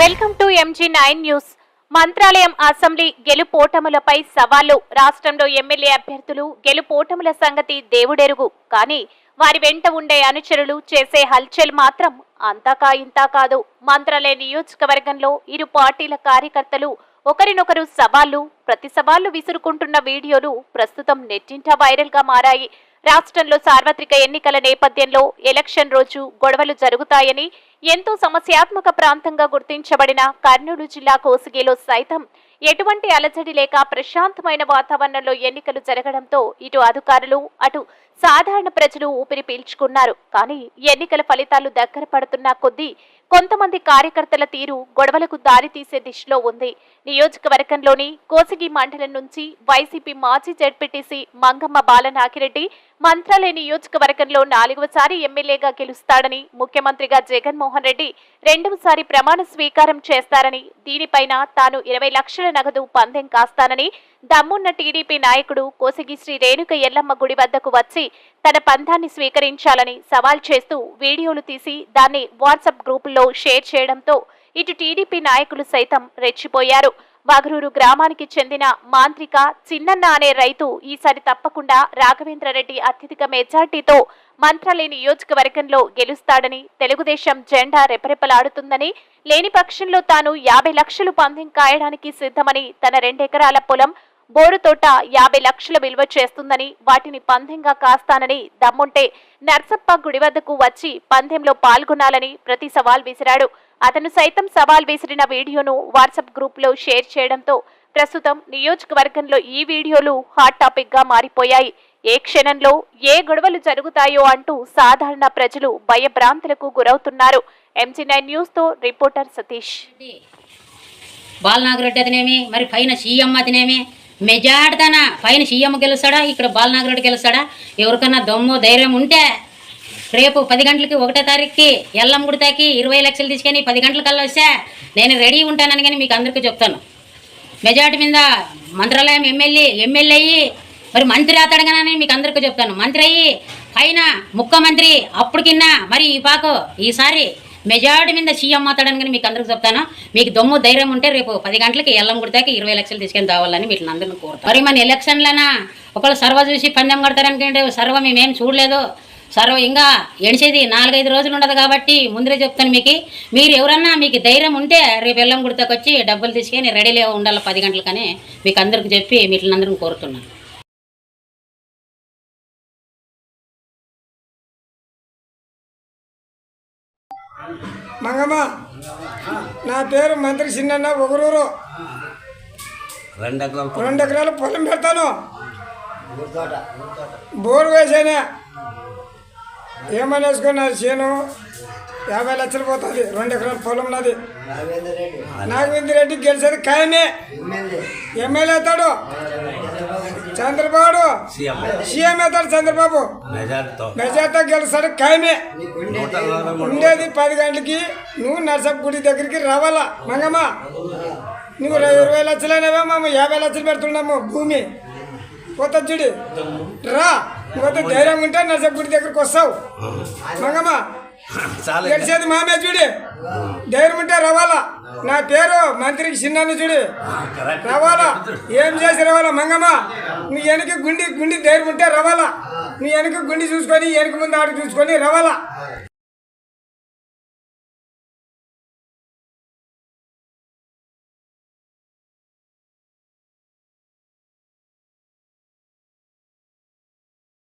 Welcome to MG nine news Mantralayam assembly గెలుపోటములపై సవాళ్ళు. రాష్ట్రంలో MLA అభ్యర్థులు గెలుపోటముల సంగతి దేవుడెరుగు. కానీ వారి వెంట ఉండే అనుచరులు చేసే హల్చల్ మాత్రం అంతాకా ఇంతా కాదు. మంత్రాలయ నియోజకవర్గంలో ఇరు పార్టీల కార్యకర్తలు ఒకరినొకరు సవాళ్ళు ప్రతి సవాళ్ళు విసురుకుంటున్న వీడియోలు ప్రస్తుతం నెట్టింట వైరల్గా మారాయి. రాష్ట్రంలో సార్వత్రిక ఎన్నికల నేపథ్యంలో ఎలక్షన్ రోజు గొడవలు జరుగుతాయని ఎంతో సమస్యాత్మక ప్రాంతంగా గుర్తించబడిన కర్నూలు జిల్లా కోసిగిలో సైతం ఎటువంటి అలజడి లేక ప్రశాంతమైన వాతావరణంలో ఎన్నికలు జరగడంతో ఇటు అధికారులు అటు సాధారణ ప్రజలు ఊపిరి పీల్చుకున్నారు. కానీ ఎన్నికల ఫలితాలు దగ్గర పడుతున్న కొద్దీ కొంతమంది కార్యకర్తల తీరు గొడవలకు దారితీసే దిశలో ఉంది. నియోజకవర్గంలోని కోసిగి మండలం నుంచి వైసీపీ మాజీ జడ్పీటీసీ మంగమ్మ బాలనాగిరెడ్డి మంత్రాలయ నియోజకవర్గంలో నాలుగవసారి ఎమ్మెల్యేగా గెలుస్తాడని ముఖ్యమంత్రిగా జగన్మోహన్ రెడ్డి రెండవసారి ప్రమాణ స్వీకారం చేస్తారని దీనిపైన తాను ఇరవై లక్షల నగదు పందెం కాస్తానని దమ్మున్న టీడీపీ నాయకుడు కోసిగి శ్రీ రేణుక ఎల్లమ్మ గుడి వద్దకు వచ్చి తన పందాన్ని స్వీకరించాలని సవాల్ చేస్తూ వీడియోలు తీసి దాన్ని వాట్సాప్ గ్రూపుల్లో షేర్ చేయడంతో ఇటు టీడీపీ నాయకులు సైతం రెచ్చిపోయారు. వాగరూరు గ్రామానికి చెందిన మాంత్రిక చిన్నన్న అనే రైతు ఈసారి తప్పకుండా రాఘవేంద్రరెడ్డి అత్యధిక మెజార్టీతో మంత్రాలయ నియోజకవర్గంలో గెలుస్తాడని తెలుగుదేశం జెండా రెపరెపలాడుతుందని లేని పక్షంలో తాను యాభై లక్షలు పందెం కాయడానికి సిద్ధమని తన రెండెకరాల పొలం బోరు తోట యాభై లక్షల విలువ చేస్తుందని వాటిని పందెంగా కాస్తానని దమ్ముంటే నర్సప్ప గుడి వద్దకు వచ్చి పందెంలో పాల్గొనాలని ప్రతి సవాల్ విసిరాడు. అతను సైతం సవాల్ విసిరిన వీడియోను వాట్సాప్ గ్రూప్లో షేర్ చేయడంతో ప్రస్తుతం నియోజకవర్గంలో ఈ వీడియోలు హాట్ టాపిక్గా మారిపోయాయి. ఏ క్షణంలో ఏ గొడవలు జరుగుతాయో అంటూ సాధారణ ప్రజలు భయభ్రాంతులకు గురవుతున్నారు. ఎంజీ నైన్ న్యూస్తో రిపోర్టర్ సతీష్. బాలనాగరెడ్డి అతనేమి? మరి పైన సీఎం అతనేమి? మెజార్టీతన పైన సీఎం గెలుస్తాడా? ఇక్కడ బాలనాగిరెడ్డి గెలుస్తాడా? ఎవరికన్నా దమ్ము ధైర్యం ఉంటే రేపు పది గంటలకి ఒకటో తారీఖుకి ఎల్లం గుడితాకి ఇరవై లక్షలు తీసుకొని పది గంటలకల్లా వస్తే నేను రెడీ ఉంటానని కానీ మీకు అందరికీ చెప్తాను. మెజార్టీ మీద మంత్రాలయం ఎమ్మెల్యే ఎమ్మెల్యే అయ్యి మరి మంత్రి అవుతాడు కానీ మీకు అందరికీ చెప్తాను. మంత్రి అయ్యి పైన ముఖ్యమంత్రి అప్పటికిన్నా మరి ఈ పాకు ఈసారి మెజార్టీ మీద సీఎం అవుతాడని కానీ మీకు అందరికి చెప్తాను? మీకు దమ్ము ధైర్యం ఉంటే రేపు పది గంటలకి ఎల్లం కొడితే ఇరవై లక్షలు తీసుకొని రావాలని వీటిని అందరిని కోరుతాను మరి మన ఎలక్షన్లనా? ఒకళ్ళు సర్వ చూసి పందెం కడతారనుకుంటే సర్వ మేమేం చూడలేదు. సర్వ ఇంకా ఎడిచేది నాలుగైదు రోజులు ఉండదు కాబట్టి ముందరే చెప్తాను మీకు. మీరు ఎవరన్నా మీకు ధైర్యం ఉంటే రేపు ఎల్లం గుడితకు వచ్చి డబ్బులు తీసుకొని రెడీలో ఉండాలి పది గంటలకని మీకు అందరికి చెప్పి వీటిని అందరిని కోరుతున్నాను. మంగమ్మ నా పేరు మంత్రి చిన్నన్న ఒకరూరు రెండు ఎకరాల పొలం. రెండు ఎకరాల పొలం పెడతాను. బోరు వేసానే. ఏమని వేసుకున్నా చేను? యాభై లక్షలు పోతుంది. రెండు ఎకరాల పొలం నాది. నాగవేంద్ర రెడ్డి. గెలిచేది ఖాయమే ఎమ్మెల్యే. అవుతాడు. చంద్రబాబు. సీఎం. అవుతాడు చంద్రబాబు. మెజార్టీతో. మెజార్టీ గెలుస్తాడు ఖాయమే ఉండేది పది గంటలకి నువ్వు నర్సప్ గుడి దగ్గరికి రావాలా? మంగమ్మ నువ్వు ఇరవై లక్షలైనవే మేము యాభై లక్షలు పెడుతున్నాము భూమి. పోతా చూడి. రా. నువ్వు ధైర్యం ఉంటే నర్సప్ గుడి దగ్గరికి వస్తావు. మంగమ్మ గెలిచేది మామే చూడి. ధైర్యం ఉంటే రావాలా. నా పేరు మంత్రికి చిన్నాను చూడి. రావాలా. ఏం చేసి రావాలా మంగమ్మ? నీ వెనక గుండి గుండి ధైర్యం ఉంటే రావాలా. నీ వెనక గుండి చూసుకొని వెనక ముందు ఆడు చూసుకొని రావాలా.